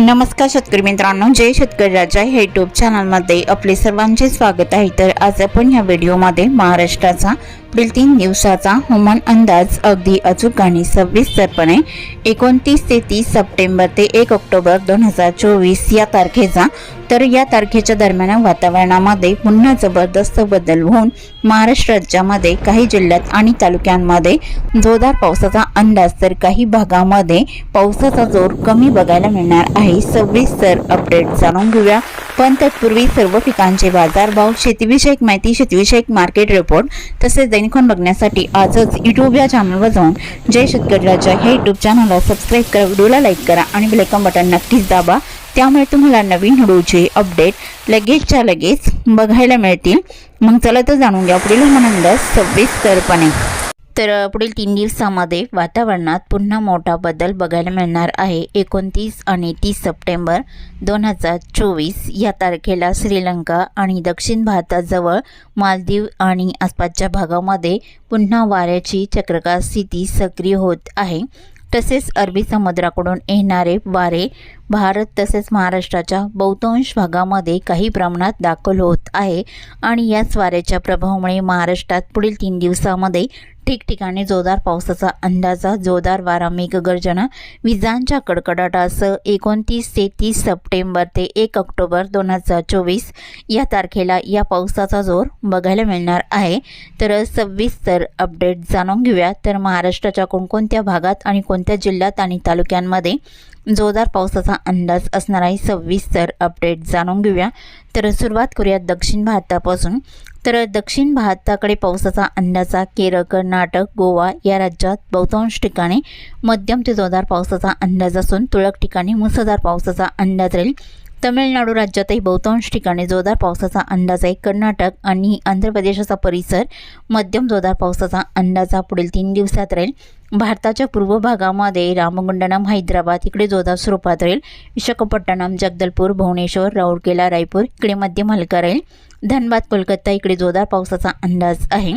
नमस्कार शेतकरी मित्रांनो जय शेतकरी राजा. हे यूट्यूब चॅनलमध्ये आपले सर्वांचे स्वागत आहे. तर आज आपण या व्हिडिओमध्ये महाराष्ट्राचा पुढील तीन दिवसाचा हवामान अंदाज अगदी अचूक आणि सविस्तरपणे एकोणतीस ते तीस सप्टेंबर ते एक ऑक्टोबर दोन हजार चोवीस या तारखेचा. तर या तारखेच्या दरम्यान वातावरणामध्ये पुन्हा जबरदस्त बदल होऊन महाराष्ट्र राज्यामध्ये काही जिल्ह्यात आणि तालुक्यांमध्ये जोरदार पावसाचा अंदाज तर काही भागामध्ये पावसाचा जोर कमी बघायला मिळणार आहे. सविस्तर अपडेट जाणून घेऊया. पण तत्पूर्वी सर्व पिकांचे बाजारभाव शेतीविषयक माहिती शेतीविषयक मार्केट रिपोर्ट तसेच दैनिकन बघण्यासाठी आजच यूट्यूब या चॅनलवर जाऊन जय शेतकरी राजा हे यूट्यूब चॅनलला सबस्क्राईब करा व्हिडिओला लाईक करा आणि बेलायकॉन बटन नक्कीच दाबा. त्यामुळे तुम्हाला नवीन व्हिडिओचे अपडेट लगेचच्या लगेच बघायला मिळतील. मग चला तर जाणून घ्या. पुढील हवामान तरपणे तर पुढील तीन दिवसामध्ये वातावरणात पुन्हा मोठा बदल बघायला मिळणार आहे. एकोणतीस आणि तीस सप्टेंबर दोन हजार चोवीस या तारखेला श्रीलंका आणि दक्षिण भारताजवळ मालदीव आणि आसपासच्या भागामध्ये पुन्हा वाऱ्याची चक्रकार स्थिती सक्रिय होत आहे. तसेच अरबी समुद्राकडून येणारे वारे भारत तसेच महाराष्ट्राच्या बहुतांश भागामध्ये काही प्रमाणात दाखल होत आहे आणि याच वाऱ्याच्या प्रभावामुळे महाराष्ट्रात पुढील तीन दिवसामध्ये ठिकठिकाणी जोरदार पावसाचा अंदाजा जोरदार वारा मेघगर्जना विजांच्या कडकडाटासह एकोणतीस ते तीस सप्टेंबर ते एक ऑक्टोबर दोन हजार चोवीस या तारखेला या पावसाचा जोर बघायला मिळणार आहे. तर सविस्तर अपडेट जाणून घेऊया. तर महाराष्ट्राच्या कोणकोणत्या भागात आणि कोणत्या जिल्ह्यात आणि तालुक्यांमध्ये जोरदार पावसाचा अंदाज असणार आहे? सविस्तर अपडेट जाणून घेऊया. तर सुरुवात करूया दक्षिण भारतापासून. तर दक्षिण भारताकडे पावसाचा अंदाजा केरळ कर्नाटक गोवा या राज्यात बहुतांश ठिकाणी मध्यम ते जोरदार पावसाचा अंदाज असून तुरळक ठिकाणी मुसळधार पावसाचा अंदाज राहील. तमिळनाडू राज्यातही बहुतांश ठिकाणी जोरदार पावसाचा अंदाज आहे. कर्नाटक आणि आंध्र प्रदेशाचा परिसर मध्यम जोरदार पावसाचा अंदाजा पुढील तीन दिवसात राहील. भारताच्या पूर्व भागामध्ये रामगुंडनम हैदराबाद इकडे जोरदार स्वरूपात राहील. विशाखापट्टणम जगदलपूर भुवनेश्वर राऊरकेला रायपूर इकडे मध्य हलका राहील. धनबाद कोलकाता इकडे जोरदार पावसाचा अंदाज आहे.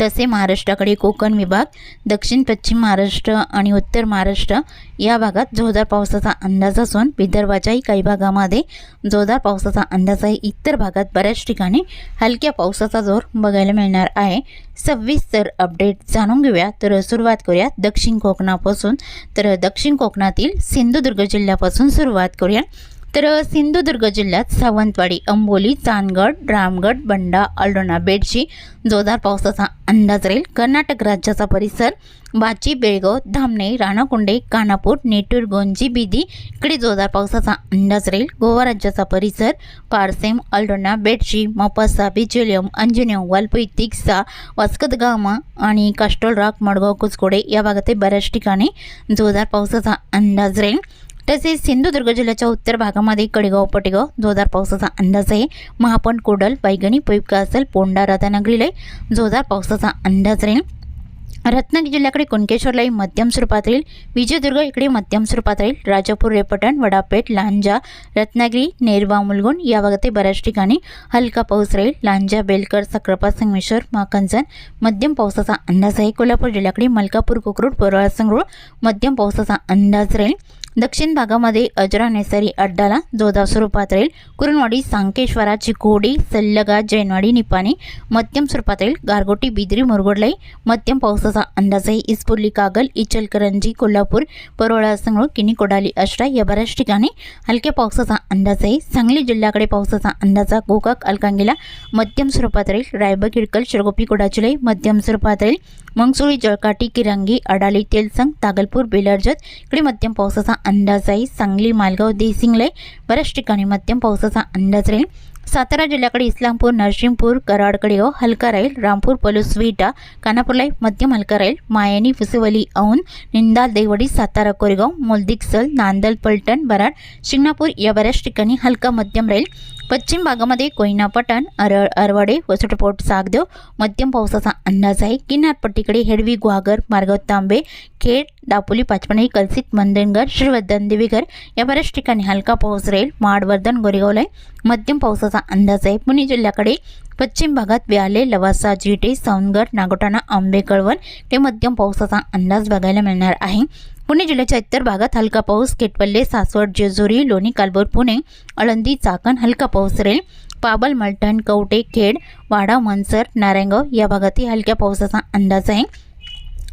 तसे महाराष्ट्राकडे कोकण विभाग दक्षिण पश्चिम महाराष्ट्र आणि उत्तर महाराष्ट्र या भागात जोरदार पावसाचा अंदाज असून विदर्भाच्याही काही भागामध्ये जोरदार पावसाचा अंदाज आहे. इतर भागात बऱ्याच ठिकाणी हलक्या पावसाचा जोर बघायला मिळणार आहे. सविस्तर अपडेट जाणून घेऊया. तर सुरुवात करूया दक्षिण कोकणापासून. तर दक्षिण कोकणातील सिंधुदुर्ग जिल्ह्यापासून सुरुवात करूया. तर सिंधुदुर्ग जिल्ह्यात सावंतवाडी अंबोली चांदगड रामगड बंडा अल्डोना बेडशी जोरदार पावसाचा अंदाज राहील. कर्नाटक राज्याचा परिसर बाची बेळगाव धामणे राणाकुंडे कानापूर नेटूर गोंजी बिदी इकडे जोरदार पावसाचा अंदाज राहील. गोवा राज्याचा परिसर पारसेम अल्डोना बेडशी मोपासा बिचोलियम अंजनेव वालपई तिक्सा वास्कदगामा आणि कास्टोल राक मडगाव कुचकोडे या भागातील बऱ्याच ठिकाणी जोरदार पावसाचा अंदाज राहील. तसेच सिंधुदुर्ग जिल्ह्याच्या उत्तर भागामध्ये कडेगाव पटेगाव जोरदार पावसाचा अंदाज आहे. महापण कोडल पैगणी पैपका असेल पोंडा राधानगरीला जोरदार पावसाचा अंदाज राहील. रत्नागिरी जिल्ह्याकडे कुणकेश्वरलाही मध्यम स्वरूपात राहील. विजयदुर्ग इकडे मध्यम स्वरूपात राहील. राजापूर रेपटण वडापेठ लांजा रत्नागिरी नेरवा मुलगुण या भागातील बऱ्याच ठिकाणी हलका पाऊस राहील. लांजा बेलकर सक्रापा संगमेश्वर माकंजन मध्यम पावसाचा अंदाज आहे. कोल्हापूर जिल्ह्याकडे मलकापूर कोकरूड परोळा संगरूळ मध्यम पावसाचा अंदाज राहील. दक्षिण भागामध्ये अजरा नेसरी अड्डाला जोरदार स्वरूपात राहील. कुरणवाडी सांकेश्वरा चिकोडी सल्लगा जैनवाडी निपाणी मध्यम स्वरूपात राहील. गारगोटी बिद्री मुरगोडलाई मध्यम पावसाचा अंदाज आहे. इस्पुर्ली कागल इचलकरंजी कोल्हापूर परोळा संगळ किनी कोडाली अष्टा या बऱ्याच ठिकाणी हलक्या पावसाचा अंदाज आहे. सांगली जिल्ह्याकडे पावसाचा अंदाज गोकाक अलकांगीला मध्यम स्वरूपात राहील. रायबग हिडकल शिरगोपी कोडाचिलाई मध्यम स्वरूपात राहील. मंगसुळी जळकाटी किरंगी अडाली तेलसंग तागलपूर बेलर्जत इकडे मध्यम पावसाचा अंदाज आहे सांगली मालगाव देसिंगले बऱ्याच ठिकाणी मध्यम पावसाचा अंदाज राहील. सातारा जिल्ह्याकडे इस्लामपूर नरसिंहपूर कराडकडेगाव हो हलका राहील. रामपूर पलूस विटा कानापूरला मध्यम हलका राहील. मायानी फुसेवली औन निंदाल देवडी सातारा कोरेगाव मोलदिकसल नांदल पलटण बराड शिंगणापूर या बऱ्याच ठिकाणी हलका मध्यम राहील. पश्चिम भागामध्ये कोयना पठाण अरळ अरवाडे वसुटपोट सागदेव मध्यम पावसाचा अंदाज आहे. किनारपट्टीकडे हेडवी गुहागर मार्गाव तांबे खेड दापोली पाचपणी कलसित मंदनगर श्रीवर्धन देवीघर या बऱ्याच ठिकाणी हलका पाऊस राहील. माडवर्धन गोरेगावला मध्यम पावसाचा अंदाज आहे. पुणे जिल्ह्याकडे पश्चिम भागात व्याले लवासा जिटे सावनगड नागोटाणा आंबे कळवण ते मध्यम पावसाचा अंदाज बघायला मिळणार आहे. पुणे जिल्ह्याच्या इतर भागात हलका पाऊस केटपल्ले सासवड जेजुरी लोणी कालबोर पुणे आळंदी चाकण हलका पाऊस राहील पाबल मलठण कवटे खेड वाडा मनसर नारायणगाव या भागातही हलक्या पावसाचा अंदाज आहे.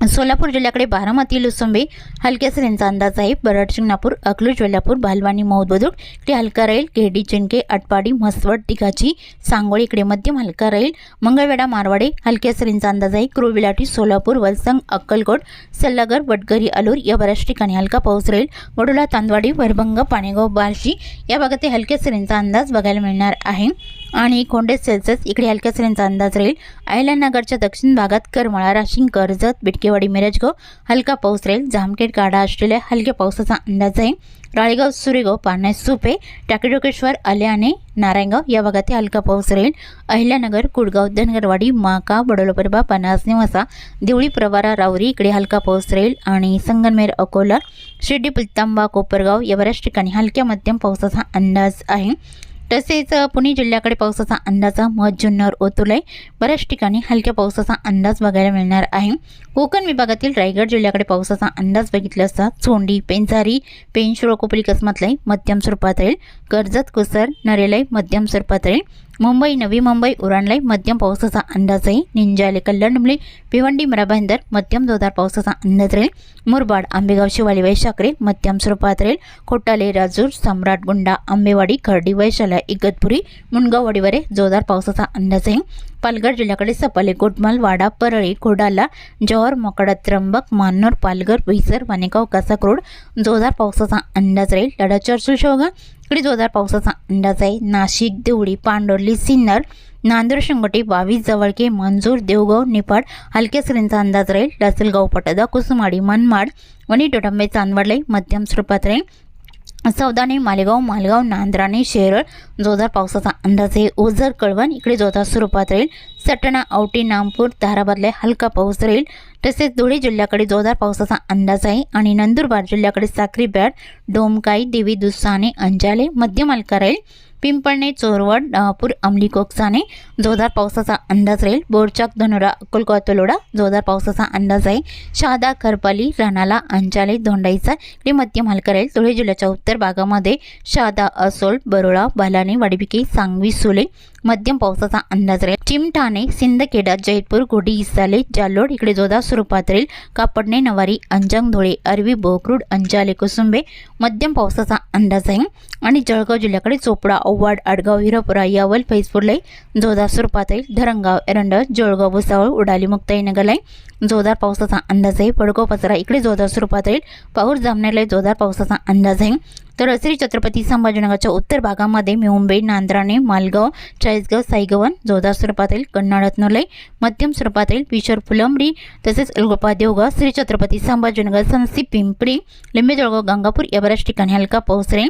सोलापूर जिल्ह्याकडे बारामती लुसंबे हलक्या सरींचा अंदाज आहे. बरड शिंगणापूर अकलूज वेल्हापूर भालवानी मौद बुद्रुक इकडे हलका राहील. केडी चिंके अटपाडी म्हसवड तिघाची सांगोळी इकडे मध्यम हलका राहील. मंगळवेढा मारवाडे हलक्या सरींचा अंदाज आहे. क्रुविलाटी सोलापूर वलसंग अक्कलकोट सल्लागर वडगरी अलूर या बऱ्याच ठिकाणी हलका पाऊस राहील. वडोला तांदवाडी वरभंग पाणेगाव बार्शी या भागात हलक्या सरींचा अंदाज बघायला मिळणार आहे. आणि खोंडे सेल्सिअस इकडे हलक्या सरींचा अंदाज राहील. अहिल्यानगरच्या दक्षिण भागात करमळा राशिंग कर्जत बिटकेवाडी मिरजगाव हलका पाऊस राहील. जामखेड काढा ऑस्ट्रेलिया हलक्या पावसाचा अंदाज आहे. राळेगाव सुरेगाव पाण्यात सुपे टाकेडोकेश्वर आल्याने नारायणगाव या भागात हलका पाऊस राहील. अहिल्यानगर कुडगाव धनगरवाडी माका बडोलोपरबा पनास निवासा देवळी प्रवारा रावरी इकडे हलका पाऊस राहील. आणि संगनमेर अकोला शिर्डी पुलतांबा कोपरगाव या बऱ्याच ठिकाणी हलक्या मध्यम पावसाचा अंदाज आहे. तसेच पुणे जिल्ह्याकडे पावसाचा अंदाज मध जुन्नर ओतुलय. बऱ्याच ठिकाणी हलक्या पावसाचा अंदाज बघायला मिळणार आहे. कोकण विभागातील रायगड जिल्ह्याकडे पावसाचा अंदाज बघितला असता चोंडी पेंजारी पेंच रोकोपली मध्यम स्वरूपात राहील. कर्जत कुसर नरेलय मध्यम स्वरूपात राहील. मुंबई नवी मुंबई उरणलाई मध्यम पावसाचा अंदाज आहे निंजाले कल्याणमले भिवंडी मराभांदर मध्यम जोरदार पावसाचा अंदाज राहील. मुरबाड आंबेगाव शिवाली वैशाकरे मध्यम स्वरूपात राहील. खोटाले राजूर सम्राट गुंडा आंबेवाडी खर्डी वैशाला इगतपुरी मुनगाववाडीवरे जोरदार पावसाचा अंदाज आहे पालघर जिल्ह्याकडे सपाले कोटमाल वाडा परळी खोडाला जव्हार मोकडा त्र्यंबक मान्नोर पालघर बोईसर वानेगाव कासाक्रोड जोरदार पावसाचा अंदाज राहील. लढा चर्चू शेवगा इकडे जोरदार पावसाचा अंदाज आहे. नाशिक देवळी पांडोर्ली सिन्नर नांदेड शिंगोटे बावीस जवळके मंजूर देवगाव निपाड हलक्या सरींचा अंदाज राहील. लासलगाव पटदा कुसुमाडी मनमाड वणी टोटंबे चांदवडले मध्यम स्वरूपात राहील. सौदाने मालेगाव मालगाव नांद्राणे शेरळ जोरदार पावसाचा अंदाज आहे. ओझर कळवण इकडे जोरदार स्वरूपात राहील. सटणा औटी नामपूर धाराबादला हलका पाऊस राहील. तसेच धुळे जिल्ह्याकडे जोरदार पावसाचा अंदाज आहे आणि नंदुरबार जिल्ह्याकडे साक्री बॅड डोमकाई देवी दुसाने अंजाले मध्यमालका राहील. पिंपळणे चोरवड डहापूर अमली कोकसाने जोरदार पावसाचा अंदाज राहील. बोरचाक धनुरा अकोलकोवा तलोडा जोरदार पावसाचा अंदाज आहे शहादा करपाली राणाला अंजाले धोंडाईचा इकडे मध्यम हलका राहील. धुळे जिल्ह्याच्या उत्तर भागामध्ये शहादा असोल बरोळा बालाने वाडबिके सांगवी सुले मध्यम पावसाचा अंदाज राहील. चिमठाणे सिंदखेडा जयपूर गोडी इसाले जालोड इकडे जोरदार स्वरूपात राहील. कापडणे नवारी अंजंग धुळे अरवी बोकरूड अंजाले कुसुंबे मध्यम पावसाचा अंदाज आहे आणि जळगाव जिल्ह्याकडे चोपडा औवाड आडगाव हिरापुरा यावल फैजपूरलाई जोरदार स्वरूपातील धरणगाव धरंगाव एरंड जळगाव भुसावळ उडाली मुक्ताईनगरलाई जोरदार पावसाचा अंदाज आहे. पडगाव पचरा इकडे जोरदार स्वरूपात राहील पाऊस जामनेरला जोरदार पावसाचा अंदाज आहे. तर श्री छत्रपती संभाजीनगरच्या उत्तर भागामध्ये मुंबई नांद्राणे मालगाव चाळीसगाव साईगवन जोरदार स्वरूपात येईल कन्नड मध्यम स्वरूपात येईल पिशोर फुलंबरी तसेच अलगोपा देवगाव श्री छत्रपती संभाजीनगर सनसी पिंपरी लिंबे जळगाव गंगापूर या बऱ्याच ठिकाणी हलका पाऊस राहील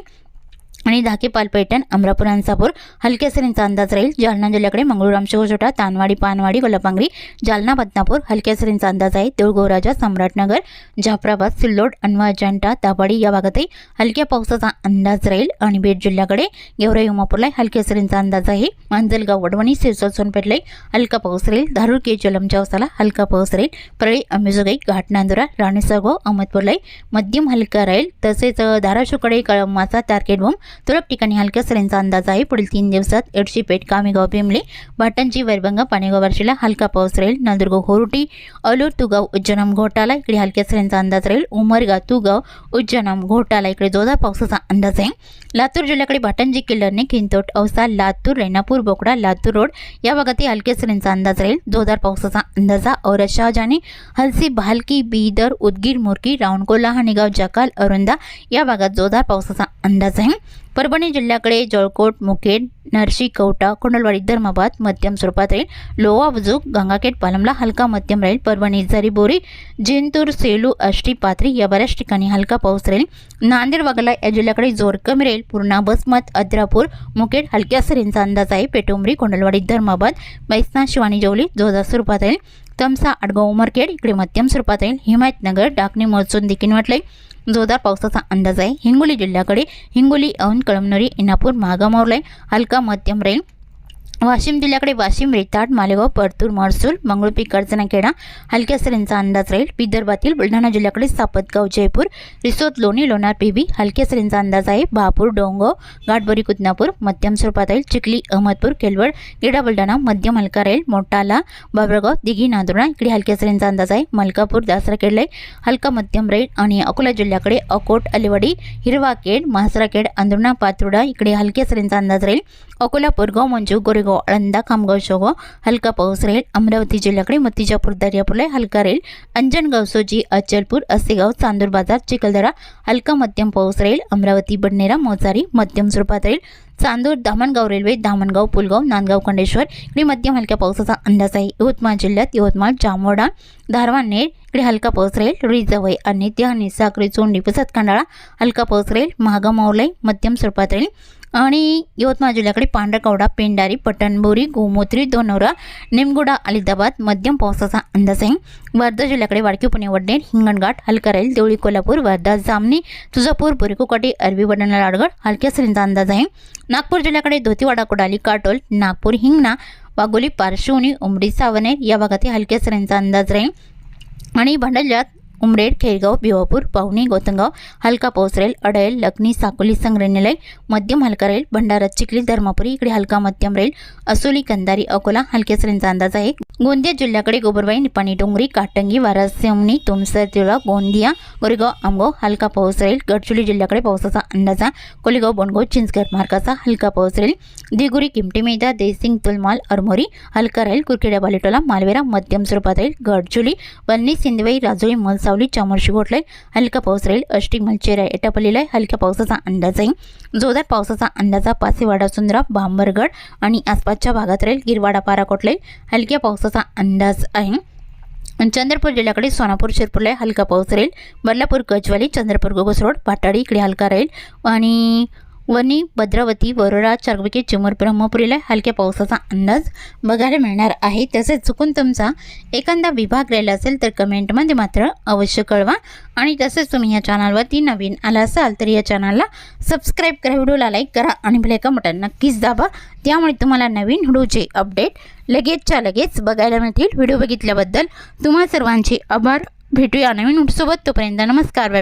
आणि धाके पैठण अमरापूर अंसापूर हलक्या सरींचा अंदाज राहील. जालना जिल्ह्याकडे मंगळूराम शिवजोटा तानवाडी पानवाडी गोलापांगरी जालना बदनापूर हलक्या सरींचा अंदाज आहे. देऊळगोराजा सम्राटनगर जाफराबाद सिल्लोड अनवा अजंटा दाभाडी या भागातही हलक्या पावसाचा अंदाज राहील. आणि बीड जिल्ह्याकडे गेवराई उमापूरला हलक्या सरींचा अंदाज आहे. मांजलगाव वडवणी सिरसोल सोनपेठला हलका पाऊस राहील. धारूर के. जलम हलका पाऊस राहील. परळी अंबेजोगाई घाटनांदुरा राणेसागाव अहमदपूरलाई मध्यम हलका राहील. तसेच धाराशिवकडे कळमाचा तारकेट भूम तुरळक ठिकाणी हलक्या सरींचा अंदाज आहे पुढील तीन दिवसात एडशीपेठ कामेगाव भिमली भाटणजी वैरभंग पाणेगाव वर्षीला हलका पाऊस राहील. नंदुरगाव होरुटी अलूर तुगाव उज्जनम घोटाला इकडे हलक्या सरींचा अंदाज राहील. उमरगा तुगाव उज्जनम घोटाला इकडे जोरदार पावसाचा अंदाज आहे. लातूर जिल्ह्याकडे भाटंजी किल्लरने खिंतोट औसा लातूर रेणापूर बोकडा लातूर रोड या भागातही हलक्या सरींचा अंदाज राहील. जोरदार पावसाचा अंदाज औरत शहाजाने हलसी भालकी बीदर उदगीर मुरकी रावणकोला हणेगाव जकाल अरुंदा या भागात जोरदार पावसाचा अंदाज आहे. परभणी जिल्ह्याकडे जळकोट मुखेड नरशी कवटा कोंडलवाडी धर्माबाद मध्यम स्वरूपात राहील. लोवा बुजुक गंगाखेड पालमला हलका मध्यम राहील. परभणी बोरी जिंतूर सेलू आष्टी पाथरी या बऱ्याच ठिकाणी हलका पाऊस राहील. नांदेड वगला या जिल्ह्याकडे जोर कमी राहील. पूर्णा बसमत अद्रापूर मुखेड हलक्या सरींचा अंदाज आहे. पेटुंबरी कोंडलवाडी धर्माबाद बैसना शिवानी जवली जोरदार स्वरूपात राहील. तमसा आडगाव उमरखेड इकडे मध्यम स्वरूपात राहील. हिमायतनगर डाकणी मोर्चून देखील वाटले जोरदार पावसाचा अंदाज आहे. हिंगोली जिल्ह्याकडे हिंगोली औन कळमनुरी इनापूर महागामावरला हलका मध्यम राहील वाशिम जिल्ह्याकडे वाशिम रेताड मालेगाव परतूर महसूल मंगळुपी कर्जनाखेडा हलक्या सरींचा अंदाज राहील. विदर्भातील बुलढाणा जिल्ह्याकडे सापतगाव जयपूर रिसोद लोणी लोणार पिबी हलक्या सरींचा अंदाज आहे. बहापूर डोंगव घाटबोरी कुदनापूर मध्यम स्वरूपात राहील. चिखली अहमदपूर केलवड गेडा बुलढाणा मध्यम हलका राहील. मोटाला बाबरगाव दिघी नांदुर्णा इकडे हलक्या सरींचा अंदाज आहे. मलकापूर दासरा केडले हलका मध्यम राहील. आणि अकोला जिल्ह्याकडे अकोट अलिवाडी हिरवाखेड म्हासराखेड अंदुर्णा पातुर्डा इकडे हलक्या सरींचा अंदाज राहील. अकोला पोरगाव मंजू गोरेगाव आळंदा खामगाव शेगाव हलका पाऊस राहील. अमरावती जिल्ह्याकडे मतिजापूर दर्यापूरला हलका राहील. अंजनगाव सोजी अचलपूर असेगाव चांदूर बाजार चिखलदरा हलका मध्यम पाऊस राहील. अमरावती बडनेरा मोजारी मध्यम स्वरूपात राहील. चांदूर धामणगाव रेल्वे धामणगाव पुलगाव नांदगाव खंडेश्वर इकडे मध्यम हलक्या पावसाचा अंदाज आहे. यवतमाळ जिल्ह्यात यवतमाळ जामोडा धारवानेर इकडे हलका पाऊस राहील. रिजवय आणि त्याने साखरी चोंडी पुसत खंडाळा हलका पाऊस राहील. महागाव मावलाई मध्यम स्वरूपात राहील. आणि यवतमाळ जिल्ह्याकडे पांढरकवडा पेंडारी पटणबोरी गोमोत्री दोनोरा निमगुडा अलिदाबाद मध्यम पावसाचा अंदाज आहे. वर्धा जिल्ह्याकडे वाडकी पुणे वडनेर हिंगणघाट हलका राहील देवळी कोल्हापूर वर्धा जामणी तुळजापूर बोरिकोकाटी अरबी वडणा लाडगड हलक्या सरींचा अंदाज आहे. नागपूर जिल्ह्याकडे धोतीवाडा कुडाली काटोल नागपूर हिंगणा वाघोली पारशिवनी उमडी सावनेर या भागातील हलक्या सरींचा अंदाज राहील आणि भंडारा जिल्ह्यात उमरेड खेळगाव भिवापूर पाहुणे गोतंगाव हलका पाऊस राहील अडयल लखनी साकोली संग्रहालय मध्यम हलका राहील भंडारा चिखली धर्मापुरी इकडे हलका मध्यम राहील असोली कंदारी अकोला हलक्या सरींचा अंदाज आहे गोंदिया जिल्ह्याकडे गोबरबाई निपाणी डोंगरी काटंगी वारासिवनी तुमसर तिळा गोंदिया गोरेगाव आमगाव हलका पाऊस राहील गडचिरोली जिल्ह्याकडे पावसाचा अंदाज कोलेगाव बोंडगाव चिंचगड मार्गाचा हलका पाऊस राहील दिगुरी किमटी मेदा देसिंग तुलमाल अरमोरी हलका राहील कुरखेड्या बालेटोला मालवेरा मध्यम स्वरूपात राहील गडचुली वल्ली सिंदवाई राजोळी मलसावली चामोर्शी घोटले हलका पाऊस राहील अष्टी मलचेरा एटापल्लीला हलक्या पावसाचा अंदाज आहे. जोरदार पावसाचा अंदाजा पासेवाडा सुंदरा भांबरगड आणि आसपासच्या भागात राहील गिरवाडा पाराकोटले हलक्या पावसाचा अंदाज आहे. चंद्रपूर जिल्ह्याकडे सोनापूर शिरपूरला हलका पाऊस राहील. बदलापूर गजवाली चंद्रपूर गोगसरोड पाटाडी इकडे हलका राहील. आणि वणी भद्रावती वरोडा चारविके चिमूर ब्रह्मपुरीला हलक्या पावसाचा अंदाज बघायला मिळणार आहे. तसेच चुकून तुमचा एखादा विभाग राहिला असेल तर कमेंटमध्ये मात्र अवश्य कळवा. आणि तसेच तुम्ही या चॅनलवरती नवीन आला असाल तर या चॅनलला सबस्क्राईब करा व्हिडिओला लाईक करा आणि बेल बटन नक्कीच दाबा. त्यामुळे तुम्हाला नवीन व्हिडिओचे अपडेट लगेचच्या लगेच बघायला मिळतील. व्हिडिओ बघितल्याबद्दल तुम्हा सर्वांचे आभार. भेटूया नवीन सोबत. तोपर्यंत नमस्कार बाय